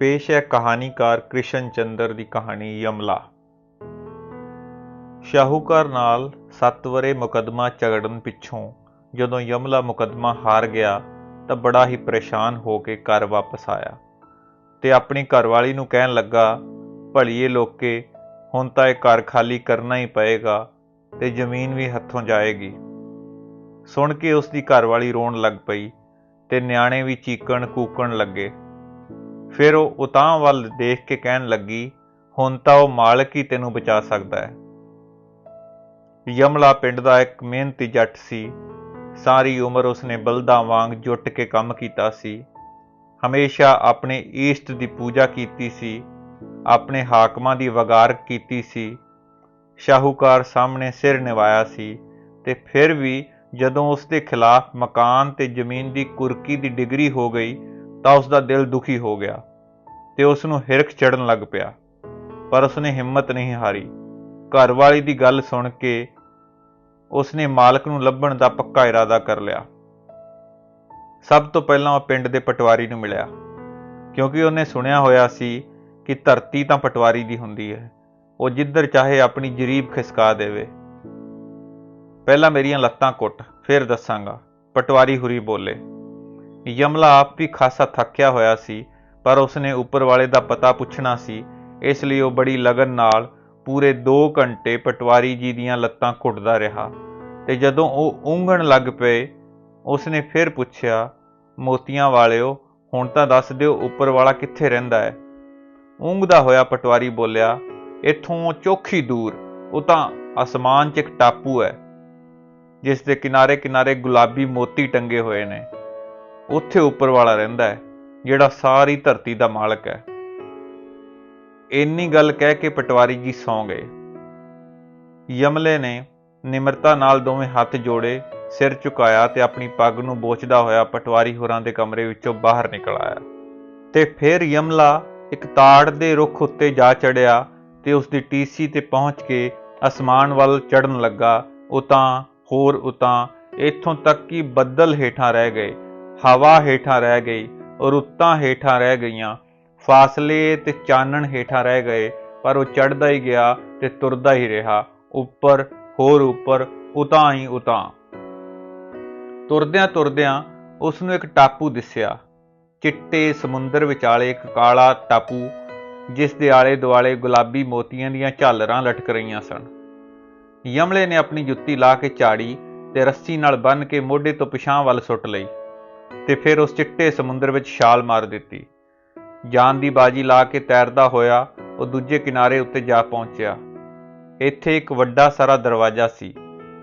ਪੇਸ਼ ਹੈ ਕਹਾਣੀਕਾਰ ਕ੍ਰਿਸ਼ਨ ਚੰਦਰ ਦੀ ਕਹਾਣੀ ਯਮਲਾ। ਸ਼ਾਹੂਕਾਰ ਨਾਲ ਸੱਤ ਵਰੇ ਮੁਕੱਦਮਾ ਝਗੜਨ ਪਿੱਛੋਂ ਜਦੋਂ ਯਮਲਾ ਮੁਕੱਦਮਾ ਹਾਰ ਗਿਆ ਤਾਂ ਬੜਾ ਹੀ ਪਰੇਸ਼ਾਨ ਹੋ ਕੇ ਘਰ ਵਾਪਸ ਆਇਆ ਤੇ ਆਪਣੀ ਘਰਵਾਲੀ ਨੂੰ ਕਹਿਣ ਲੱਗਾ, ਭਲੀਏ ਲੋਕੇ, ਹੁਣ ਤਾਂ ਇਹ ਘਰ ਖਾਲੀ ਕਰਨਾ ਹੀ ਪਏਗਾ ਤੇ ਜ਼ਮੀਨ ਵੀ ਹੱਥੋਂ ਜਾਏਗੀ। ਸੁਣ ਕੇ ਉਸ ਦੀ ਘਰਵਾਲੀ ਰੋਣ ਲੱਗ ਪਈ ਤੇ ਨਿਆਣੇ ਵੀ ਚੀਕਣ ਕੂਕਣ ਲੱਗੇ। ਫਿਰ ਉਹ ਉਤਾਂ ਵੱਲ ਦੇਖ ਕੇ ਕਹਿਣ ਲੱਗੀ, ਹੁਣ ਤਾਂ ਉਹ ਮਾਲਕ ਹੀ ਤੈਨੂੰ ਬਚਾ ਸਕਦਾ ਹੈ। ਯਮਲਾ ਪਿੰਡ ਦਾ ਇੱਕ ਮਿਹਨਤੀ ਜੱਟ ਸੀ। ਸਾਰੀ ਉਮਰ ਉਸਨੇ ਬਲਦਾਂ ਵਾਂਗ ਜੁੱਟ ਕੇ ਕੰਮ ਕੀਤਾ ਸੀ। ਹਮੇਸ਼ਾ ਆਪਣੇ ਈਸ਼ਟ ਦੀ ਪੂਜਾ ਕੀਤੀ ਸੀ। ਆਪਣੇ ਹਾਕਮਾਂ ਦੀ ਵਗਾਰ ਕੀਤੀ ਸੀ। ਸ਼ਾਹੂਕਾਰ ਸਾਹਮਣੇ ਸਿਰ ਨਿਵਾਇਆ ਸੀ ਤੇ ਫਿਰ ਵੀ ਜਦੋਂ ਉਸ ਦੇ ਖਿਲਾਫ ਮਕਾਨ ਤੇ ਜ਼ਮੀਨ ਦੀ ਕੁਰਕੀ ਦੀ ਡਿਗਰੀ ਹੋ ਗਈ ਤਾਂ ਉਸ ਦਾ ਦਿਲ ਦੁਖੀ ਹੋ ਗਿਆ ਤੇ ਉਸ ਨੂੰ ਹਿਰਖ ਚੜਨ ਲੱਗ ਪਿਆ। ਪਰ ਉਸਨੇ ਹਿੰਮਤ ਨਹੀਂ ਹਾਰੀ। ਘਰਵਾਲੀ ਦੀ ਗੱਲ ਸੁਣ ਕੇ ਉਸਨੇ ਮਾਲਕ ਨੂੰ ਲੱਭਣ ਦਾ ਪੱਕਾ ਇਰਾਦਾ ਕਰ ਲਿਆ। ਸਭ ਤੋਂ ਪਹਿਲਾਂ ਉਹ ਪਿੰਡ ਦੇ ਪਟਵਾਰੀ ਨੂੰ ਮਿਲਿਆ, ਕਿਉਂਕਿ ਉਹਨੇ ਸੁਣਿਆ ਹੋਇਆ ਸੀ ਕਿ ਧਰਤੀ ਤਾਂ ਪਟਵਾਰੀ ਦੀ ਹੁੰਦੀ ਹੈ। ਉਹ ਜਿੱਧਰ ਚਾਹੇ ਆਪਣੀ ਜਰੀਬ ਖਿਸਕਾ ਦੇਵੇ। ਪਹਿਲਾਂ ਮੇਰੀਆਂ ਲੱਤਾਂ ਕੁੱਟ, ਫਿਰ ਦੱਸਾਂਗਾ, ਪਟਵਾਰੀ ਹੁਰੀ ਬੋਲੇ। ਯਮਲਾ ਆਪ ਵੀ ਖਾਸਾ ਥੱਕਿਆ ਹੋਇਆ ਸੀ, ਪਰ ਉਸਨੇ ਉੱਪਰ ਵਾਲੇ ਦਾ ਪਤਾ ਪੁੱਛਣਾ ਸੀ। ਇਸ ਲਈ ਉਹ ਬੜੀ ਲਗਨ ਨਾਲ ਪੂਰੇ 2 ਘੰਟੇ ਪਟਵਾਰੀ ਜੀ ਦੀਆਂ ਲੱਤਾਂ ਘੁੱਟਦਾ ਰਿਹਾ। ਤੇ ਜਦੋਂ ਉਹ ਉਂਗਣ ਲੱਗ ਪਏ, ਉਸਨੇ ਫਿਰ ਪੁੱਛਿਆ, ਮੋਤੀਆਂ ਵਾਲਿਓ, ਹੁਣ ਤਾਂ ਦੱਸ ਦਿਓ ਉੱਪਰ ਵਾਲਾ ਕਿੱਥੇ ਰਹਿੰਦਾ ਹੈ? ਉਂਗਦਾ ਹੋਇਆ ਪਟਵਾਰੀ ਬੋਲਿਆ, ਇੱਥੋਂ ਚੋਖੀ ਦੂਰ, ਉਹ ਤਾਂ ਅਸਮਾਨ 'ਚ ਇੱਕ ਟਾਪੂ ਹੈ, ਜਿਸ ਦੇ ਕਿਨਾਰੇ ਕਿਨਾਰੇ ਗੁਲਾਬੀ ਮੋਤੀ ਟੰਗੇ ਹੋਏ ਨੇ। ਉੱਥੇ ਉੱਪਰ ਵਾਲਾ ਰਹਿੰਦਾ ਹੈ, ਜਿਹੜਾ ਸਾਰੀ ਧਰਤੀ ਦਾ ਮਾਲਕ ਹੈ। ਇੰਨੀ ਗੱਲ ਕਹਿ ਕੇ ਪਟਵਾਰੀ ਜੀ ਸੌਂ ਗਏ। ਯਮਲੇ ਨੇ ਨਿਮਰਤਾ ਨਾਲ ਦੋਵੇਂ ਹੱਥ ਜੋੜੇ, ਸਿਰ ਝੁਕਾਇਆ ਤੇ ਆਪਣੀ ਪੱਗ ਨੂੰ ਬੋਚਦਾ ਹੋਇਆ ਪਟਵਾਰੀ ਹੋਰਾਂ ਦੇ ਕਮਰੇ ਵਿੱਚੋਂ ਬਾਹਰ ਨਿਕਲ ਆਇਆ। ਤੇ ਫਿਰ ਯਮਲਾ ਇੱਕ ਤਾੜ ਦੇ ਰੁੱਖ ਉੱਤੇ ਜਾ ਚੜਿਆ ਤੇ ਉਸ ਦੀ ਟੀਸੀ ਤੇ ਪਹੁੰਚ ਕੇ ਅਸਮਾਨ ਵੱਲ ਚੜਨ ਲੱਗਾ। ਉਹ ਤਾਂ, ਹੋਰ ਉਤਾਂ ਇੱਥੋਂ ਤੱਕ ਕਿ ਬੱਦਲ ਹੇਠਾਂ ਰਹਿ ਗਏ। ਹਵਾ ਹੇਠਾਂ ਰਹਿ ਗਈ ਰੁੱਤਾਂ ਹੇਠਾਂ ਰਹਿ ਗਈਆਂ। ਫਾਸਲੇ ਤੇ ਚਾਨਣ ਹੇਠਾਂ ਰਹਿ ਗਏ, ਪਰ ਉਹ ਚੜਦਾ ਹੀ ਗਿਆ ਤੇ ਤੁਰਦਾ ਹੀ ਰਿਹਾ। ਉੱਪਰ, ਹੋਰ ਉੱਪਰ, ਉਤਾਂ ਹੀ ਉਤਾਂ। ਤੁਰਦਿਆਂ ਤੁਰਦਿਆਂ ਉਸ ਨੂੰ ਇੱਕ ਟਾਪੂ ਦਿਸਿਆ। ਚਿੱਟੇ ਸਮੁੰਦਰ ਵਿਚਾਲੇ ਇੱਕ ਕਾਲਾ ਟਾਪੂ, ਜਿਸ ਦੇ ਆਲੇ ਦੁਆਲੇ ਗੁਲਾਬੀ ਮੋਤੀਆਂ ਦੀਆਂ ਝਾਲਰਾਂ ਲਟਕ ਰਹੀਆਂ ਸਨ। ਯਮਲੇ ਨੇ ਆਪਣੀ ਜੁੱਤੀ ਲਾ ਕੇ ਝਾੜੀ ਤੇ ਰੱਸੀ ਨਾਲ ਬੰਨ ਕੇ ਮੋਢੇ ਤੋਂ ਪਿਛਾਂ ਵੱਲ ਸੁੱਟ ਲਈ। ਤੇ ਫਿਰ ਉਸ ਚਿੱਟੇ ਸਮੁੰਦਰ ਵਿੱਚ ਛਾਲ ਮਾਰ ਦਿੱਤੀ। ਜਾਨ ਦੀ ਬਾਜੀ ਲਾ ਕੇ ਤੈਰਦਾ ਹੋਇਆ ਉਹ ਦੂਜੇ ਕਿਨਾਰੇ ਉੱਤੇ ਜਾ ਪਹੁੰਚਿਆ। ਇੱਥੇ ਇੱਕ ਵੱਡਾ ਸਾਰਾ ਦਰਵਾਜ਼ਾ ਸੀ,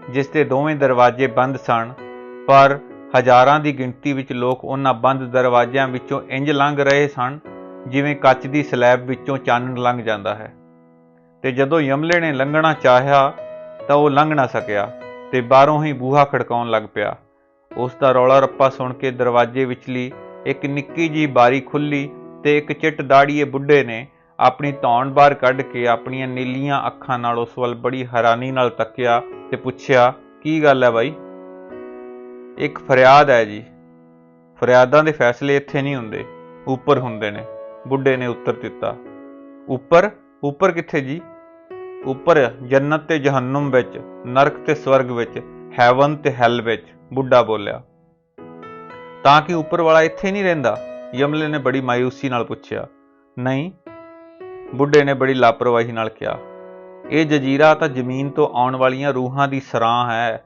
ਜਿਸ ਦੇ ਦੋਵੇਂ ਦਰਵਾਜ਼ੇ ਬੰਦ ਸਨ, ਪਰ ਹਜ਼ਾਰਾਂ ਦੀ ਗਿਣਤੀ ਵਿੱਚ ਲੋਕ ਉਹਨਾਂ ਬੰਦ ਦਰਵਾਜ਼ਿਆਂ ਵਿੱਚੋਂ ਇੰਜ ਲੰਘ ਰਹੇ ਸਨ, ਜਿਵੇਂ ਕੱਚ ਦੀ ਸਲੈਬ ਵਿੱਚੋਂ ਚਾਨਣ ਲੰਘ ਜਾਂਦਾ ਹੈ। ਤੇ ਜਦੋਂ ਯਮਲੇ ਨੇ ਲੰਘਣਾ ਚਾਹਿਆ ਤਾਂ ਉਹ ਲੰਘ ਨਾ ਸਕਿਆ ਤੇ ਬਾਹਰੋਂ ਹੀ ਬੂਹਾ ਖੜਕਾਉਣ ਲੱਗ ਪਿਆ। ਉਸ ਦਾ ਰੌਲਾ ਰੱਪਾ ਸੁਣ ਕੇ ਦਰਵਾਜ਼ੇ ਵਿਚਲੀ ਇੱਕ ਨਿੱਕੀ ਜੀ ਬਾਰੀ ਖੁੱਲੀ ਤੇ ਇੱਕ ਚਿੱਟ ਦਾੜੀਏ ਬੁੱਢੇ ਨੇ ਆਪਣੀ ਧੌਣ ਬਾਹਰ ਕੱਢ ਕੇ ਆਪਣੀਆਂ ਨੀਲੀਆਂ ਅੱਖਾਂ ਨਾਲ ਉਸ ਵੱਲ ਬੜੀ ਹੈਰਾਨੀ ਨਾਲ ਤੱਕਿਆ ਤੇ ਪੁੱਛਿਆ, ਕੀ ਗੱਲ ਹੈ ਬਾਈ? ਇੱਕ ਫਰਿਆਦ ਹੈ ਜੀ। ਫਰਿਆਦਾਂ ਦੇ ਫੈਸਲੇ ਇੱਥੇ ਨਹੀਂ ਹੁੰਦੇ, ਉੱਪਰ ਹੁੰਦੇ ਨੇ। ਬੁੱਢੇ ਨੇ ਉੱਤਰ ਦਿੱਤਾ। ਉੱਪਰ? ਉੱਪਰ ਕਿੱਥੇ ਜੀ? ਉੱਪਰ ਜੰਨਤ ਤੇ ਜਹੰਨਮ ਵਿੱਚ, ਨਰਕ ਤੇ ਸਵਰਗ ਵਿੱਚ, ਹੈਵਨ ਤੇ ਹੈਲ ਵਿੱਚ। ਬੁੱਢਾ ਬੋਲਿਆ। ਤਾਂ ਕਿ ਉੱਪਰ ਵਾਲਾ ਇੱਥੇ ਨਹੀਂ ਰਹਿੰਦਾ, ਯਮਲੇ ਨੇ ਬੜੀ ਮਾਇੂਸੀ ਨਾਲ ਪੁੱਛਿਆ, ਨਹੀਂ। ਬੁੱਢੇ ਨੇ ਬੜੀ ਲਾਪਰਵਾਹੀ ਨਾਲ ਕਿਹਾ, ਇਹ ਜਜ਼ੀਰਾ ਤਾਂ ਜ਼ਮੀਨ ਤੋਂ ਆਉਣ ਵਾਲੀਆਂ ਰੂਹਾਂ ਦੀ ਸਰਾਂ ਹੈ।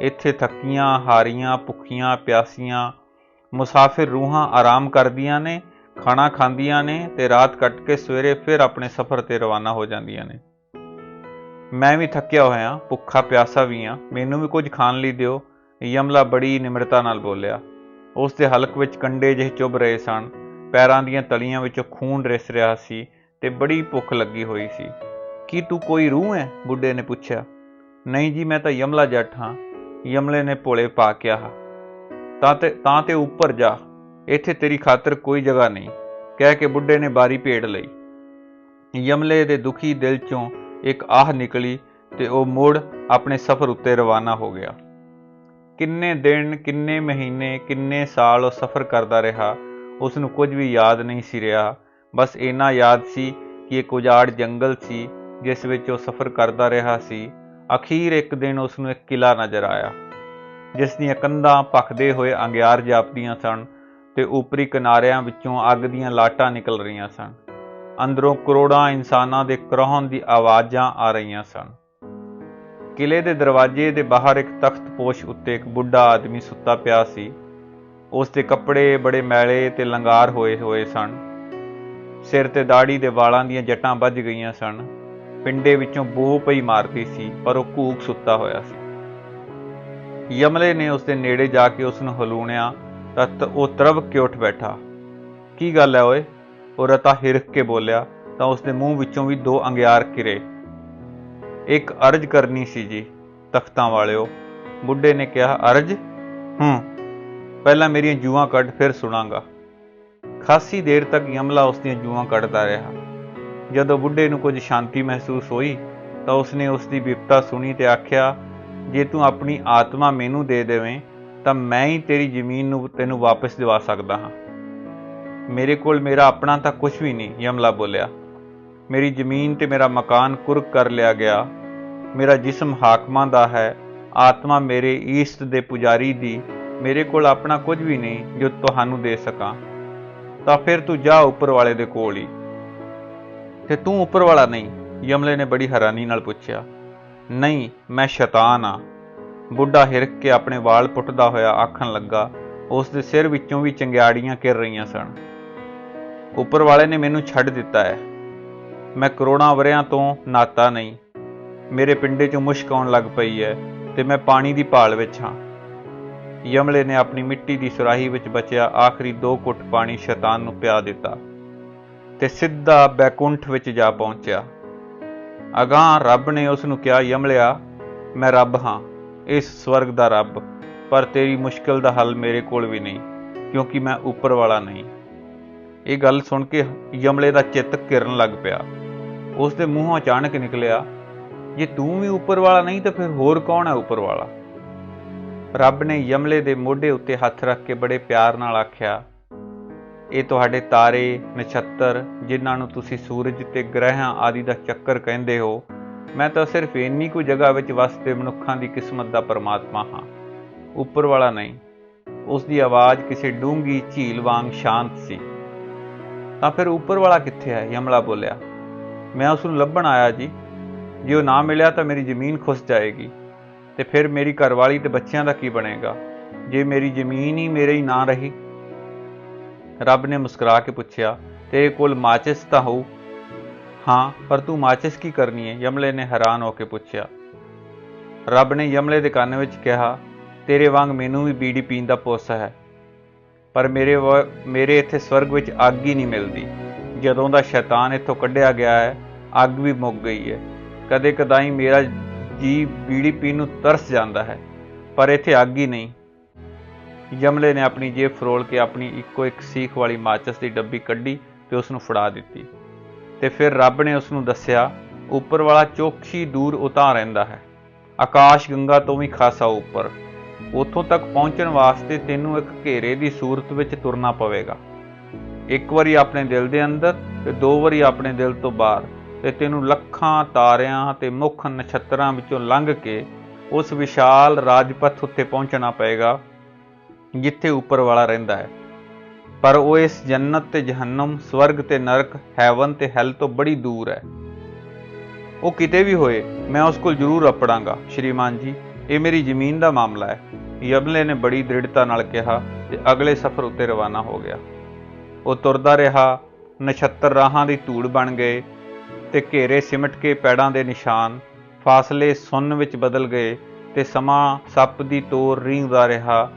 ਇੱਥੇ ਥੱਕੀਆਂ, ਹਾਰੀਆਂ, ਭੁੱਖੀਆਂ, ਪਿਆਸੀਆਂ, ਮੁਸਾਫਿਰ ਰੂਹਾਂ ਆਰਾਮ ਕਰਦੀਆਂ ਨੇ, ਖਾਣਾ ਖਾਂਦੀਆਂ ਨੇ ਤੇ ਰਾਤ ਕੱਟ ਕੇ ਸਵੇਰੇ ਫਿਰ ਆਪਣੇ ਸਫ਼ਰ ਤੇ ਰਵਾਨਾ ਹੋ ਜਾਂਦੀਆਂ ਨੇ। ਮੈਂ ਵੀ ਥੱਕਿਆ ਹੋਇਆ, ਭੁੱਖਾ, ਪਿਆਸਾ ਵੀ ਆ। ਮੈਨੂੰ ਵੀ ਕੁਝ ਖਾਣ ਲਈ ਦਿਓ। ਯਮਲਾ ਬੜੀ ਨਿਮਰਤਾ ਨਾਲ ਬੋਲਿਆ, ਉਸ ਦੇ ਹਲਕ ਵਿੱਚ ਕੰਡੇ ਜਿਹੇ ਚੁੱਭ ਰਹੇ ਸਨ, ਪੈਰਾਂ ਦੀਆਂ ਤਲੀਆਂ ਵਿੱਚੋਂ ਖੂਨ ਰਿਸ ਰਿਹਾ ਸੀ ਤੇ ਬੜੀ ਭੁੱਖ ਲੱਗੀ ਹੋਈ ਸੀ। ਕੀ ਤੂੰ ਕੋਈ ਰੂਹ ਹੈ? ਬੁੱਢੇ ਨੇ ਪੁੱਛਿਆ। ਨਹੀਂ ਜੀ, ਮੈਂ ਤਾਂ ਯਮਲਾ ਜੱਟ ਹਾਂ। ਯਮਲੇ ਨੇ ਭੋਲੇ ਪਾ ਕਿਹਾ। ਤਾਂ ਤੇ ਤਾਂ ਤੇ ਉੱਪਰ ਜਾ। ਇੱਥੇ ਤੇਰੀ ਖਾਤਰ ਕੋਈ ਜਗ੍ਹਾ ਨਹੀਂ। ਕਹਿ ਕੇ ਬੁੱਢੇ ਨੇ ਬਾਰੀ ਭੇੜ ਲਈ। ਯਮਲੇ ਦੇ ਦੁਖੀ ਦਿਲ ਚੋਂ ਇੱਕ ਆਹ ਨਿਕਲੀ ਤੇ ਉਹ ਮੁੜ ਆਪਣੇ ਸਫ਼ਰ ਉੱਤੇ ਰਵਾਨਾ ਹੋ ਗਿਆ। ਕਿੰਨੇ ਦਿਨ, ਕਿੰਨੇ ਮਹੀਨੇ, ਕਿੰਨੇ ਸਾਲ ਉਹ ਸਫ਼ਰ ਕਰਦਾ ਰਿਹਾ ਉਸ ਨੂੰ ਕੁਝ ਵੀ ਯਾਦ ਨਹੀਂ ਸੀ ਰਿਹਾ। ਬਸ ਇੰਨਾ ਯਾਦ ਸੀ ਕਿ ਇੱਕ ਉਜਾੜ ਜੰਗਲ ਸੀ, ਜਿਸ ਵਿੱਚ ਉਹ ਸਫ਼ਰ ਕਰਦਾ ਰਿਹਾ ਸੀ। ਅਖੀਰ ਇੱਕ ਦਿਨ ਉਸ ਨੂੰ ਇੱਕ ਕਿਲਾ ਨਜ਼ਰ ਆਇਆ, ਜਿਸ ਦੀਆਂ ਕੰਧਾਂ ਭਖਦੇ ਹੋਏ ਅੰਗਿਆਰ ਜਾਪਦੀਆਂ ਸਨ ਤੇ ਉਪਰੀ ਕਿਨਾਰਿਆਂ ਵਿੱਚੋਂ ਅੱਗ ਦੀਆਂ ਲਾਟਾਂ ਨਿਕਲ ਰਹੀਆਂ ਸਨ। ਅੰਦਰੋਂ ਕਰੋੜਾਂ ਇਨਸਾਨਾਂ ਦੇ ਕਰਾਹਣ ਦੀ ਆਵਾਜ਼ਾਂ ਆ ਰਹੀਆਂ ਸਨ। ਕਿਲੇ ਦੇ ਦਰਵਾਜ਼ੇ ਦੇ ਬਾਹਰ ਇੱਕ ਤਖਤ ਪੋਸ਼ ਉੱਤੇ ਇੱਕ ਬੁੱਢਾ ਆਦਮੀ ਸੁੱਤਾ ਪਿਆ ਸੀ। ਉਸ ਦੇ ਕੱਪੜੇ ਬੜੇ ਮੈਲੇ ਤੇ ਲੰਗਾਰ ਹੋਏ ਹੋਏ ਸਨ। ਸਿਰ ਤੇ ਦਾੜੀ ਦੇ ਵਾਲਾਂ ਦੀਆਂ ਜਟਾਂ ਵੱਜ ਗਈਆਂ ਸਨ। ਪਿੰਡੇ ਵਿੱਚੋਂ ਬੋ ਪਈ ਮਾਰਦੀ ਸੀ, ਪਰ ਉਹ ਕੂਕ ਸੁੱਤਾ ਹੋਇਆ ਸੀ। ਯਮਲੇ ਨੇ ਉਸ ਦੇ ਨੇੜੇ ਜਾ ਕੇ ਉਸ ਨੂੰ ਹਲੂਣਿਆ ਤਾਂ ਉਹ ਤਰਵ ਕੇ ਉੱਠ ਬੈਠਾ। ਕੀ ਗੱਲ ਹੈ ਓਏ? ਉਹ ਰਤਾ ਹਿਰਖ ਕੇ ਬੋਲਿਆ ਤਾਂ ਉਸ ਦੇ ਮੂੰਹ ਵਿੱਚੋਂ ਵੀ ਦੋ ਅੰਗਿਆਰ ਕਿਰੇ ਇੱਕ ਅਰਜ ਕਰਨੀ ਸੀ ਜੀ, ਤਖਤਾਂ ਵਾਲਿਓ। ਬੁੱਢੇ ਨੇ ਕਿਹਾ, ਅਰਜ? ਹੂੰ। ਪਹਿਲਾਂ ਮੇਰੀਆਂ ਜੂਆਂ ਕੱਢ, ਫਿਰ ਸੁਣਾਂਗਾ। ਖਾਸੀ ਦੇਰ ਤੱਕ ਯਮਲਾ ਉਸ ਦੀਆਂ ਜੂਆਂ ਕੱਢਦਾ ਰਿਹਾ। ਜਦੋਂ ਬੁੱਢੇ ਨੂੰ ਕੁਝ ਸ਼ਾਂਤੀ ਮਹਿਸੂਸ ਹੋਈ, ਤਾਂ ਉਸਨੇ ਉਸ ਦੀ ਵਿਪਤਾ ਸੁਣੀ ਤੇ ਆਖਿਆ, ਜੇ ਤੂੰ ਆਪਣੀ ਆਤਮਾ ਮੈਨੂੰ ਦੇ ਦੇਵੇਂ, ਤਾਂ ਮੈਂ ਹੀ ਤੇਰੀ ਜ਼ਮੀਨ ਨੂੰ ਤੈਨੂੰ ਵਾਪਸ ਦਿਵਾ ਸਕਦਾ ਹਾਂ। ਮੇਰੇ ਕੋਲ ਮੇਰਾ ਆਪਣਾ ਤਾਂ ਕੁਝ ਵੀ ਨਹੀਂ, ਯਮਲਾ ਬੋਲਿਆ। ਮੇਰੀ ਜ਼ਮੀਨ ਤੇ ਮੇਰਾ ਮਕਾਨ ਕੁਰਕ ਕਰ ਲਿਆ ਗਿਆ। ਮੇਰਾ ਜਿਸਮ ਹਾਕਮਾਂ ਦਾ ਹੈ। ਆਤਮਾ ਮੇਰੇ ਈਸ਼ਟ ਦੇ ਪੁਜਾਰੀ ਦੀ। ਮੇਰੇ ਕੋਲ ਆਪਣਾ ਕੁਝ ਵੀ ਨਹੀਂ ਜੋ ਤੁਹਾਨੂੰ ਦੇ ਸਕਾਂ। ਤਾਂ ਫਿਰ ਤੂੰ ਜਾ ਉੱਪਰ ਵਾਲੇ ਦੇ ਕੋਲ ਹੀ। ਤੇ ਤੂੰ ਉੱਪਰ ਵਾਲਾ ਨਹੀਂ, ਯਮਲੇ ਨੇ ਬੜੀ ਹੈਰਾਨੀ ਨਾਲ ਪੁੱਛਿਆ। ਨਹੀਂ, ਮੈਂ ਸ਼ੈਤਾਨ ਆ ਬੁੱਢਾ ਹਿਰਕ ਕੇ ਆਪਣੇ ਵਾਲ ਪੁੱਟਦਾ ਹੋਇਆ ਆਖਣ ਲੱਗਾ, ਉਸ ਦੇ ਸਿਰ ਵਿੱਚੋਂ ਵੀ ਚੰਗਿਆੜੀਆਂ ਕਿਰ ਰਹੀਆਂ ਸਨ। ਉੱਪਰ ਵਾਲੇ ਨੇ ਮੈਨੂੰ ਛੱਡ ਦਿੱਤਾ ਹੈ। ਮੈਂ ਕਰੋੜਾਂ ਵਰਿਆਂ ਤੋਂ ਨਾਤਾ ਨਹੀਂ। ਮੇਰੇ ਪਿੰਡੇ 'ਚੋਂ ਮੁਸ਼ਕ ਆਉਣ ਲੱਗ ਪਈ ਹੈ ਤੇ ਮੈਂ ਪਾਣੀ ਦੀ ਭਾਲ ਵਿੱਚ ਹਾਂ। ਯਮਲੇ ਨੇ ਆਪਣੀ ਮਿੱਟੀ ਦੀ ਸੁਰਾਹੀ ਵਿੱਚ ਬਚਿਆ ਆਖਰੀ ਦੋ ਘੁੱਟ ਪਾਣੀ ਸ਼ੈਤਾਨ ਨੂੰ ਪਿਆ ਦਿੱਤਾ ਤੇ ਸਿੱਧਾ ਬੈਕੁੰਠ ਵਿੱਚ ਜਾ ਪਹੁੰਚਿਆ। ਅਗਾਹ ਰੱਬ ਨੇ ਉਸ ਨੂੰ ਕਿਹਾ, ਯਮਲਿਆ, ਮੈਂ ਰੱਬ ਹਾਂ, ਇਸ ਸਵਰਗ ਦਾ ਰੱਬ, ਪਰ ਤੇਰੀ ਮੁਸ਼ਕਲ ਦਾ ਹੱਲ ਮੇਰੇ ਕੋਲ ਵੀ ਨਹੀਂ, ਕਿਉਂਕਿ ਮੈਂ ਉੱਪਰ ਵਾਲਾ ਨਹੀਂ। ਇਹ ਗੱਲ ਸੁਣ ਕੇ ਯਮਲੇ ਦਾ ਚਿੱਤ ਕਿਰਨ ਲੱਗ ਪਿਆ। ਉਸ ਦੇ ਮੂੰਹੋਂ ਅਚਾਨਕ ਨਿਕਲਿਆ, ਜੇ ਤੂੰ ਵੀ ਉੱਪਰ ਵਾਲਾ ਨਹੀਂ ਤਾਂ ਫਿਰ ਹੋਰ ਕੌਣ ਹੈ ਉੱਪਰ ਵਾਲਾ? ਰੱਬ ਨੇ ਯਮਲੇ ਦੇ ਮੋਢੇ ਉੱਤੇ ਹੱਥ ਰੱਖ ਕੇ ਬੜੇ ਪਿਆਰ ਨਾਲ ਆਖਿਆ, ਇਹ ਤੁਹਾਡੇ ਤਾਰੇ, ਨਛੱਤਰ, ਜਿਨ੍ਹਾਂ ਨੂੰ ਤੁਸੀਂ ਸੂਰਜ ਤੇ ਗ੍ਰਹਿਾਂ ਆਦਿ ਦਾ ਚੱਕਰ ਕਹਿੰਦੇ ਹੋ, ਮੈਂ ਤਾਂ ਸਿਰਫ ਇੰਨੀ ਕੁ ਜਗ੍ਹਾ ਵਿੱਚ ਵਸਦੇ ਮਨੁੱਖਾਂ ਦੀ ਕਿਸਮਤ ਦਾ ਪਰਮਾਤਮਾ ਹਾਂ। ਉੱਪਰ ਵਾਲਾ ਨਹੀਂ, ਉਸ ਦੀ ਆਵਾਜ਼ ਕਿਸੇ ਡੂੰਗੀ ਝੀਲ ਵਾਂਗ ਸ਼ਾਂਤ ਸੀ। ਤਾਂ ਫਿਰ ਉੱਪਰ ਵਾਲਾ ਕਿੱਥੇ ਹੈ? ਯਮਲਾ ਬੋਲਿਆ। ਮੈਂ ਉਸ ਨੂੰ ਲੱਭਣ ਆਇਆ ਜੀ। ਜੇ ਉਹ ਨਾ ਮਿਲਿਆ ਤਾਂ ਮੇਰੀ ਜ਼ਮੀਨ ਖੁੱਸ ਜਾਏਗੀ। ਤੇ ਫਿਰ ਮੇਰੀ ਘਰਵਾਲੀ ਤੇ ਬੱਚਿਆਂ ਦਾ ਕੀ ਬਣੇਗਾ? ਜੇ ਮੇਰੀ ਜ਼ਮੀਨ ਹੀ ਮੇਰੇ ਹੀ ਨਾ ਰਹੀ? ਰੱਬ ਨੇ ਮੁਸਕਰਾ ਕੇ ਪੁੱਛਿਆ ਤੇਰੇ ਕੋਲ ਮਾਚਿਸ ਤਾਂ ਹੋਊ? ਹਾਂ, ਪਰ ਤੂੰ ਮਾਚਿਸ ਕੀ ਕਰਨੀ ਹੈ ਯਮਲੇ ਨੇ ਹੈਰਾਨ ਹੋ ਕੇ ਪੁੱਛਿਆ। ਰੱਬ ਨੇ ਯਮਲੇ ਦੇ ਕੰਨ ਵਿੱਚ ਕਿਹਾ, ਤੇਰੇ ਵਾਂਗ ਮੈਨੂੰ ਵੀ ਬੀੜੀ ਪੀਣ ਦਾ ਪੁੱਸ ਹੈ, ਪਰ ਮੇਰੇ ਮੇਰੇ ਇੱਥੇ ਸਵਰਗ ਵਿੱਚ ਅੱਗ ਹੀ ਨਹੀਂ ਮਿਲਦੀ। ਜਦੋਂ ਦਾ ਸ਼ੈਤਾਨ ਇੱਥੋਂ ਕੱਢਿਆ ਗਿਆ ਹੈ, ਅੱਗ ਵੀ ਮੁੱਕ ਗਈ ਹੈ। ਕਦੇ ਕਦਾਈ ਮੇਰਾ ਜੀ ਬੀੜੀ ਪੀਣ ਨੂੰ ਤਰਸ ਜਾਂਦਾ ਹੈ, ਪਰ ਇੱਥੇ ਅੱਗ ਹੀ ਨਹੀਂ। ਜਮਲੇ ਨੇ ਆਪਣੀ ਜੇਬ ਫਰੋਲ ਕੇ ਆਪਣੀ ਇੱਕੋ ਇੱਕ ਸੀਖ ਵਾਲੀ ਮਾਚਸ ਦੀ ਡੱਬੀ ਕੱਢੀ ਤੇ ਉਸ ਨੂੰ ਫੜਾ ਦਿੱਤੀ। ਤੇ ਫਿਰ ਰੱਬ ਨੇ ਉਸ ਨੂੰ ਦੱਸਿਆ, ਉੱਪਰ ਵਾਲਾ ਚੋਖੀ ਦੂਰ ਉਤਾਂ ਰਹਿੰਦਾ ਹੈ। ਆਕਾਸ਼ ਗੰਗਾ ਤੋਂ ਵੀ ਖਾਸਾ ਉੱਪਰ। ਉੱਥੋਂ ਤੱਕ ਪਹੁੰਚਣ ਵਾਸਤੇ ਤੈਨੂੰ ਇੱਕ ਘੇਰੇ ਦੀ ਸੂਰਤ ਵਿੱਚ ਤੁਰਨਾ ਪਵੇਗਾ। ਇੱਕ ਵਾਰੀ ਆਪਣੇ ਦਿਲ ਦੇ ਅੰਦਰ ਤੇ ਦੋ ਵਾਰੀ ਆਪਣੇ ਦਿਲ ਤੋਂ ਬਾਹਰ ਤੇ ਤੈਨੂੰ ਲੱਖਾਂ ਤਾਰਿਆਂ ਤੇ ਮੁੱਖ ਨਛੱਤਰਾਂ ਵਿੱਚੋਂ ਲੰਘ ਕੇ ਉਸ ਵਿਸ਼ਾਲ ਰਾਜਪਥ ਉੱਤੇ ਪਹੁੰਚਣਾ ਪਏਗਾ, ਜਿੱਥੇ ਉੱਪਰ ਵਾਲਾ ਰਹਿੰਦਾ ਹੈ। ਪਰ ਉਹ ਇਸ ਜੰਨਤ ਤੇ ਜਹੰਨਮ, ਸਵਰਗ ਤੇ ਨਰਕ, ਹੈਵਨ ਤੇ ਹੈਲ ਤੋਂ ਬੜੀ ਦੂਰ ਹੈ। ਉਹ ਕਿਤੇ ਵੀ ਹੋਏ, ਮੈਂ ਉਸ ਕੋਲ ਜ਼ਰੂਰ ਅਪੜਾਂਗਾ, ਸ਼੍ਰੀਮਾਨ ਜੀ। ਇਹ ਮੇਰੀ ਜ਼ਮੀਨ ਦਾ ਮਾਮਲਾ ਹੈ। ਯਬਲੇ ਨੇ ਬੜੀ ਦ੍ਰਿੜਤਾ ਨਾਲ ਕਿਹਾ ਤੇ ਅਗਲੇ ਸਫ਼ਰ ਉੱਤੇ ਰਵਾਨਾ ਹੋ ਗਿਆ। ਉਹ ਤੁਰਦਾ ਰਿਹਾ, ਨਛੱਤਰ ਰਾਹਾਂ ਦੀ ਧੂੜ ਬਣ ਗਏ ਤੇ ਘੇਰੇ ਸਿਮਟ ਕੇ ਪੈੜਾਂ ਦੇ ਨਿਸ਼ਾਨ ਫਾਸਲੇ ਸੁੰਨ ਵਿੱਚ ਬਦਲ ਗਏ ਤੇ ਸਮਾਂ ਸੱਪ ਦੀ ਤੋਰ ਰੀਂਗਦਾ ਰਿਹਾ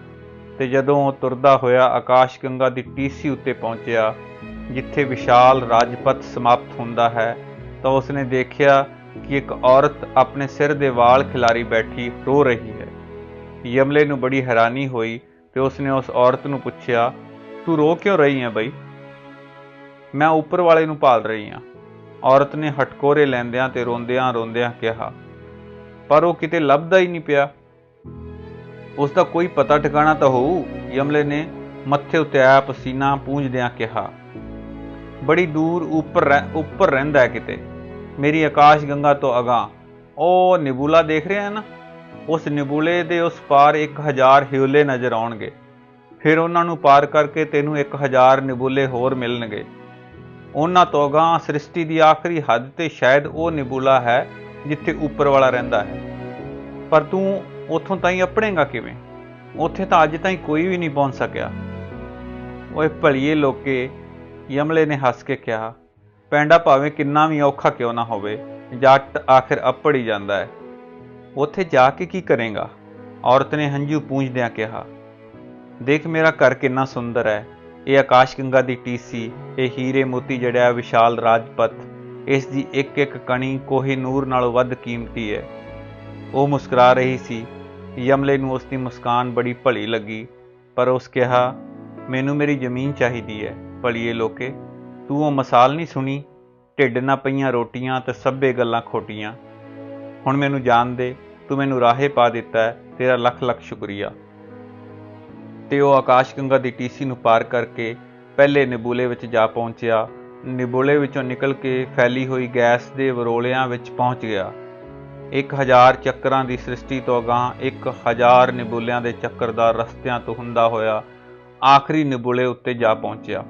ਤੇ ਜਦੋਂ ਉਹ ਤੁਰਦਾ ਹੋਇਆ ਆਕਾਸ਼ ਗੰਗਾ ਦੀ ਟੀਸੀ ਉੱਤੇ ਪਹੁੰਚਿਆ, ਜਿੱਥੇ ਵਿਸ਼ਾਲ ਰਾਜਪਥ ਸਮਾਪਤ ਹੁੰਦਾ ਹੈ, ਤਾਂ ਉਸਨੇ ਦੇਖਿਆ ਕਿ ਇੱਕ ਔਰਤ ਆਪਣੇ ਸਿਰ ਦੇ ਵਾਲ ਖਿਲਾਰੀ ਬੈਠੀ ਰੋ ਰਹੀ ਹੈ। ਯਮਲੇ ਨੂੰ ਬੜੀ ਹੈਰਾਨੀ ਹੋਈ ਤੇ ਉਸਨੇ ਉਸ ਔਰਤ ਨੂੰ ਪੁੱਛਿਆ ਤੂੰ ਰੋ ਕਿਉਂ ਰਹੀ ਹੈ ਬਈ? ਮੈਂ ਉੱਪਰ ਵਾਲੇ ਨੂੰ ਭਾਲ ਰਹੀ ਹਾਂ ਔਰਤ ਨੇ ਹਟਕੋਰੇ ਲੈਂਦਿਆਂ ਤੇ ਰੋਂਦਿਆਂ ਰੋਂਦਿਆਂ ਕਿਹਾ, ਪਰ ਉਹ ਕਿਤੇ ਲੱਭਦਾ ਹੀ ਨਹੀਂ ਪਿਆ। ਉਸ ਦਾ ਕੋਈ ਪਤਾ ਟਿਕਾਣਾ ਤਾਂ ਹੋਊ? ਯਮਲੇ ਨੇ ਮੱਥੇ ਉੱਤੇ ਆਇਆ ਪਸੀਨਾ ਪੂੰਝਦਿਆਂ ਕਿਹਾ, ਬੜੀ ਦੂਰ ਉੱਪਰ ਰਹਿ- ਉੱਪਰ ਰਹਿੰਦਾ ਹੈ ਕਿਤੇ। ਮੇਰੀ ਆਕਾਸ਼ ਗੰਗਾ ਤੋਂ ਅਗਾ ਉਹ ਨਿਬੂਲਾ ਦੇਖ ਰਿਹਾ ਹੈ ਨਾ? ਉਸ ਨਿਬੂਲੇ ਦੇ ਉਸ ਪਾਰ 1000 ਹਿਉਲੇ ਨਜ਼ਰ ਆਉਣਗੇ। ਫਿਰ ਉਹਨਾਂ ਨੂੰ ਪਾਰ ਕਰਕੇ ਤੈਨੂੰ 1000 ਨਿਬੂਲੇ ਹੋਰ ਮਿਲਣਗੇ। ਉਹਨਾਂ ਤੋਂ ਅਗਾਂਹ ਸ੍ਰਿਸ਼ਟੀ ਦੀ ਆਖਰੀ ਹੱਦ ਤੇ ਸ਼ਾਇਦ ਉਹ ਨਿਬੂਲਾ ਹੈ ਜਿੱਥੇ ਉੱਪਰ ਵਾਲਾ ਰਹਿੰਦਾ ਹੈ। ਪਰ ਤੂੰ ਉੱਥੋਂ ਤਾਈਂ ਅਪੜੇਗਾ ਕਿਵੇਂ? ਉੱਥੇ ਤਾਂ ਅੱਜ ਤਾਈਂ ਕੋਈ ਵੀ ਨਹੀਂ ਪਹੁੰਚ ਸਕਿਆ। ਓਏ ਭਲੀਏ ਲੋਕੇ, ਯਮਲੇ ਨੇ ਹੱਸ ਕੇ ਕਿਹਾ ਪੈਂਡਾ ਭਾਵੇਂ ਕਿੰਨਾ ਵੀ ਔਖਾ ਕਿਉਂ ਨਾ ਹੋਵੇ, ਜੱਟ ਆਖਿਰ ਅਪੜ ਹੀ ਜਾਂਦਾ ਹੈ। ਉੱਥੇ ਜਾ ਕੇ ਕੀ ਕਰੇਗਾ? ਔਰਤ ਨੇ ਹੰਝੂ ਪੂੰਝਦਿਆਂ ਕਿਹਾ ਦੇਖ ਮੇਰਾ ਘਰ ਕਿੰਨਾ ਸੁੰਦਰ ਹੈ। ਇਹ ਆਕਾਸ਼ ਗੰਗਾ ਦੀ ਟੀਸੀ, ਇਹ ਹੀਰੇ ਮੋਤੀ ਜੜਿਆ ਵਿਸ਼ਾਲ ਰਾਜਪਥ, ਇਸ ਦੀ ਇੱਕ ਇੱਕ ਕਣੀ ਕੋਹੀ ਨੂਰ ਨਾਲੋਂ ਵੱਧ ਕੀਮਤੀ ਹੈ। ਉਹ ਮੁਸਕਰਾ ਰਹੀ ਸੀ। ਯਮਲੇ ਨੂੰ ਉਸ ਦੀ ਮੁਸਕਾਨ ਬੜੀ ਭਲੀ ਲੱਗੀ, ਪਰ ਉਸ ਕਿਹਾ, ਮੈਨੂੰ ਮੇਰੀ ਜ਼ਮੀਨ ਚਾਹੀਦੀ ਹੈ, ਭਲੀਏ ਲੋਕੇ। ਤੂੰ ਉਹ ਮਸਾਲ ਨਹੀਂ ਸੁਣੀ? ਢਿੱਡ ਨਾ ਪਈਆਂ ਰੋਟੀਆਂ ਤੇ ਸਭੇ ਗੱਲਾਂ ਖੋਟੀਆਂ। ਹੁਣ ਮੈਨੂੰ ਜਾਣ ਦੇ, ਤੂੰ ਮੈਨੂੰ ਰਾਹੇ ਪਾ ਦਿੱਤਾ ਤੇਰਾ ਲੱਖ ਲੱਖ ਸ਼ੁਕਰੀਆ। ਤੇ ਉਹ ਆਕਾਸ਼ ਗੰਗਾ ਦੀ ਟੀਸੀ ਨੂੰ ਪਾਰ ਕਰਕੇ ਪਹਿਲੇ ਨਿਬੂਲੇ ਵਿੱਚ ਜਾ ਪਹੁੰਚਿਆ। ਨਿਬੂਲੇ ਵਿੱਚੋਂ ਨਿਕਲ ਕੇ ਫੈਲੀ ਹੋਈ ਗੈਸ ਦੇ ਵਰੋਲਿਆਂ ਵਿੱਚ ਪਹੁੰਚ ਗਿਆ। 1000 ਚੱਕਰਾਂ ਦੀ ਸ੍ਰਿਸ਼ਟੀ ਤੋਂ ਅਗਾਂਹ 1000 ਨਿਬੂਲਿਆਂ ਦੇ ਚੱਕਰਦਾਰ ਰਸਤਿਆਂ ਤੋਂ ਹੁੰਦਾ ਹੋਇਆ ਆਖਰੀ ਨਿਬੂਲੇ ਉੱਤੇ ਜਾ ਪਹੁੰਚਿਆ।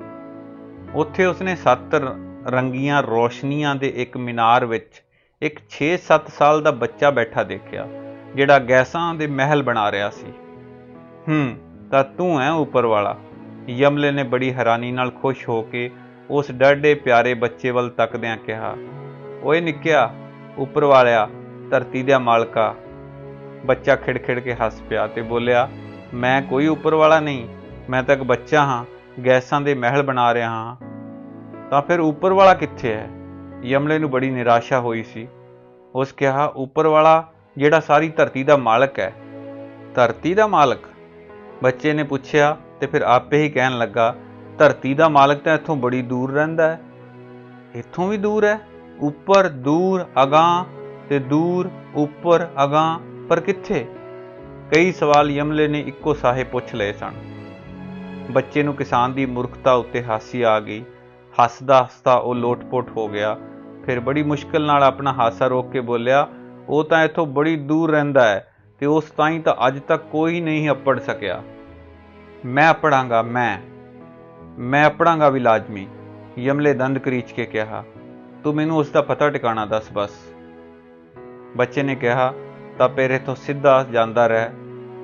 ਉੱਥੇ ਉਸਨੇ ਸੱਤ ਰੰਗੀਆਂ ਰੋਸ਼ਨੀਆਂ ਦੇ ਇੱਕ ਮੀਨਾਰ ਵਿੱਚ ਇੱਕ 6-7 ਸਾਲ ਦਾ ਬੱਚਾ ਬੈਠਾ ਦੇਖਿਆ, ਜਿਹੜਾ ਗੈਸਾਂ ਦੇ ਮਹਿਲ ਬਣਾ ਰਿਹਾ ਸੀ। ਹੂੰ ਤਾਂ ਤੂੰ ਹੈ ਉੱਪਰ ਵਾਲਾ। ਯਮਲੇ ਨੇ ਬੜੀ ਹੈਰਾਨੀ ਨਾਲ ਖੁਸ਼ ਹੋ ਕੇ ਉਸ ਡਰਦੇ ਪਿਆਰੇ ਬੱਚੇ ਵੱਲ ਤੱਕਦਿਆਂ ਕਿਹਾ, ਓਏ ਨਿੱਕਿਆ, ਉੱਪਰ ਵਾਲਿਆ, ਧਰਤੀ ਦਾ ਮਾਲਕਾ। ਬੱਚਾ ਖਿੜਖਿੜ ਕੇ ਹੱਸ ਪਿਆ ਤੇ ਬੋਲਿਆ, ਮੈਂ ਕੋਈ ਉੱਪਰ ਵਾਲਾ ਨਹੀਂ, ਮੈਂ ਤਾਂ ਇੱਕ ਬੱਚਾ ਹਾਂ, ਗੈਸਾਂ ਦੇ ਮਹਿਲ ਬਣਾ ਰਿਹਾ ਹਾਂ। ਤਾਂ ਫਿਰ ਉੱਪਰ ਵਾਲਾ ਕਿੱਥੇ ਹੈ? ਯਮਲੇ ਨੂੰ ਬੜੀ ਨਿਰਾਸ਼ਾ ਹੋਈ ਸੀ। ਉਸ ਕਿਹਾ, ਉੱਪਰ ਵਾਲਾ ਜਿਹੜਾ ਸਾਰੀ ਧਰਤੀ ਦਾ ਮਾਲਕ ਹੈ। ਧਰਤੀ ਦਾ ਮਾਲਕ? ਬੱਚੇ ਨੇ ਪੁੱਛਿਆ ਤੇ ਫਿਰ ਆਪੇ ਹੀ ਕਹਿਣ ਲੱਗਾ, ਧਰਤੀ ਦਾ ਮਾਲਕ ਤਾਂ ਇੱਥੋਂ ਬੜੀ ਦੂਰ ਰਹਿੰਦਾ ਹੈ। ਇੱਥੋਂ ਵੀ ਦੂਰ ਹੈ? ਉੱਪਰ ਦੂਰ ਅਗਾਂਹ ਤੇ ਦੂਰ ਉੱਪਰ ਅਗਾਂਹ, ਪਰ ਕਿੱਥੇ? ਕਈ ਸਵਾਲ ਯਮਲੇ ਨੇ ਇੱਕੋ ਸਾਹੇ ਪੁੱਛ ਲਏ ਸਨ। ਬੱਚੇ ਨੂੰ ਕਿਸਾਨ ਦੀ ਮੂਰਖਤਾ ਉੱਤੇ ਹਾਸੀ ਆ ਗਈ। ਹੱਸਦਾ ਹੱਸਦਾ ਉਹ ਲੋਟਪੋਟ ਹੋ ਗਿਆ। ਫਿਰ ਬੜੀ ਮੁਸ਼ਕਲ ਨਾਲ ਆਪਣਾ ਹਾਸਾ ਰੋਕ ਕੇ ਬੋਲਿਆ, ਉਹ ਤਾਂ ਇੱਥੋਂ ਬੜੀ ਦੂਰ ਰਹਿੰਦਾ ਹੈ। ਤੇ ਉਸ ਤਾਈਂ ਤਾਂ ਅੱਜ ਤੱਕ ਕੋਈ ਨਹੀਂ ਅਪੜ ਸਕਿਆ। ਮੈਂ ਅਪੜਾਂਗਾ, ਮੈਂ। ਮੈਂ ਅਪੜਾਂਗਾ ਵੀ ਲਾਜ਼ਮੀ, ਯਮਲੇ ਦੰਦ ਕਰੀਚ ਕੇ ਕਿਹਾ। ਤੂੰ ਮੈਨੂੰ ਉਸ ਦਾ ਪਤਾ ਟਿਕਾਣਾ ਦੱਸ ਬਸ। ਬੱਚੇ ਨੇ ਕਿਹਾ, ਤਾਂ ਪੇਰੇ ਤੋਂ ਸਿੱਧਾ ਜਾਂਦਾ ਰਹਿ।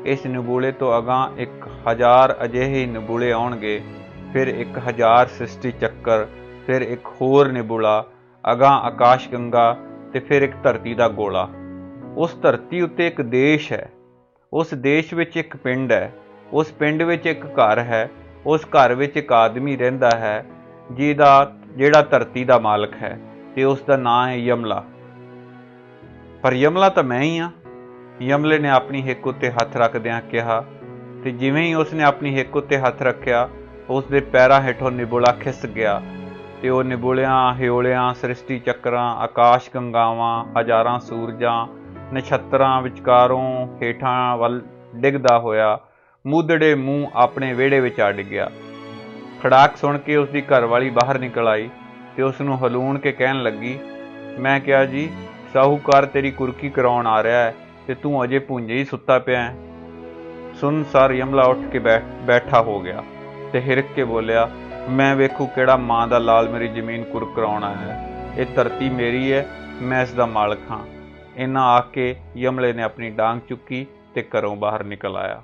ਇਸ ਨਬੂਲੇ ਤੋਂ ਅਗਾਂਹ ਇੱਕ ਹਜ਼ਾਰ ਅਜਿਹੇ ਨਬੂਲੇ ਆਉਣਗੇ, ਫਿਰ ਇੱਕ ਹਜ਼ਾਰ ਸ੍ਰਿਸ਼ਟੀ ਚੱਕਰ, ਫਿਰ ਇੱਕ ਹੋਰ ਨਿਬੂਲਾ, ਅਗਾਂਹ ਆਕਾਸ਼ ਗੰਗਾ ਤੇ ਫਿਰ ਇੱਕ ਧਰਤੀ ਦਾ ਗੋਲਾ। ਉਸ ਧਰਤੀ ਉੱਤੇ ਇੱਕ ਦੇਸ਼ ਹੈ। ਉਸ ਦੇਸ਼ ਵਿੱਚ ਇੱਕ ਪਿੰਡ ਹੈ। ਉਸ ਪਿੰਡ ਵਿੱਚ ਇੱਕ ਘਰ ਹੈ। ਉਸ ਘਰ ਵਿੱਚ ਇੱਕ ਆਦਮੀ ਰਹਿੰਦਾ ਹੈ, ਜਿਹਦਾ, ਜਿਹੜਾ ਧਰਤੀ ਦਾ ਮਾਲਕ ਹੈ ਤੇ ਉਸ ਦਾ ਨਾਂ ਹੈ ਯਮਲਾ। ਪਰ ਯਮਲਾ ਤਾਂ ਮੈਂ ਹੀ ਆ ਯਮਲੇ ਨੇ ਆਪਣੀ ਹਿੱਕ ਉੱਤੇ ਹੱਥ ਰੱਖਦਿਆਂ ਕਿਹਾ ਤੇ ਜਿਵੇਂ ਹੀ ਉਸਨੇ ਆਪਣੀ ਹਿੱਕ ਉੱਤੇ ਹੱਥ ਰੱਖਿਆ ਉਸ ਦੇ ਪੈਰਾਂ ਹੇਠੋਂ ਨਿਬੋਲਾ ਖਿਸ ਗਿਆ ਤੇ ਉਹ ਨਿਬੋਲਿਆਂ ਹਿਓਲਿਆਂ ਸ੍ਰਿਸ਼ਟੀ ਚੱਕਰਾਂ, ਆਕਾਸ਼ ਗੰਗਾਵਾਂ, ਹਜ਼ਾਰਾਂ ਸੂਰਜਾਂ ਨਛੱਤਰਾਂ, ਵਿਚਕਾਰੋਂ ਹੇਠਾਂ ਵੱਲ ਡਿੱਗਦਾ ਹੋਇਆ ਮੂਦੜੇ ਮੂੰਹ ਆਪਣੇ ਵਿਹੜੇ ਵਿੱਚ ਆ ਡਿੱਗਿਆ। ਖੜਾਕ ਸੁਣ ਕੇ ਉਸ ਦੀ ਘਰਵਾਲੀ ਬਾਹਰ ਨਿਕਲ ਆਈ ਤੇ ਉਸ ਨੂੰ ਹਲੂਣ ਕੇ ਕਹਿਣ ਲੱਗੀ, ਮੈਂ ਕਿਹਾ ਜੀ, ਸਾਹੂਕਾਰ ਤੇਰੀ ਕੁਰਕੀ ਕਰਾਉਣ ਆ ਰਿਹਾ ਹੈ ਤੇ ਤੂੰ ਅਜੇ ਪੁੰਜੇ ਹੀ ਸੁੱਤਾ ਪਿਆ ਹੈ। ਸੁਨ ਸਰ ਯਮਲਾ ਉੱਠ ਕੇ ਬੈਠ ਬੈਠਾ ਹੋ ਗਿਆ ਤੇ ਹਿਰਕ ਕੇ ਬੋਲਿਆ, ਮੈਂ ਵੇਖੂ ਕਿਹੜਾ ਮਾਂ ਦਾ ਲਾਲ ਮੇਰੀ ਜ਼ਮੀਨ ਕੁਰ ਕਰਾਉਣਾ ਹੈ। ਇਹ ਧਰਤੀ ਮੇਰੀ ਹੈ, ਮੈਂ ਇਸ ਦਾ ਮਾਲਕ ਹਾਂ। ਇੰਨਾ ਆ ਕੇ ਯਮਲੇ ਨੇ ਆਪਣੀ ਡਾਂਗ ਚੁੱਕੀ ਤੇ ਘਰੋਂ ਬਾਹਰ ਨਿਕਲ ਆਇਆ।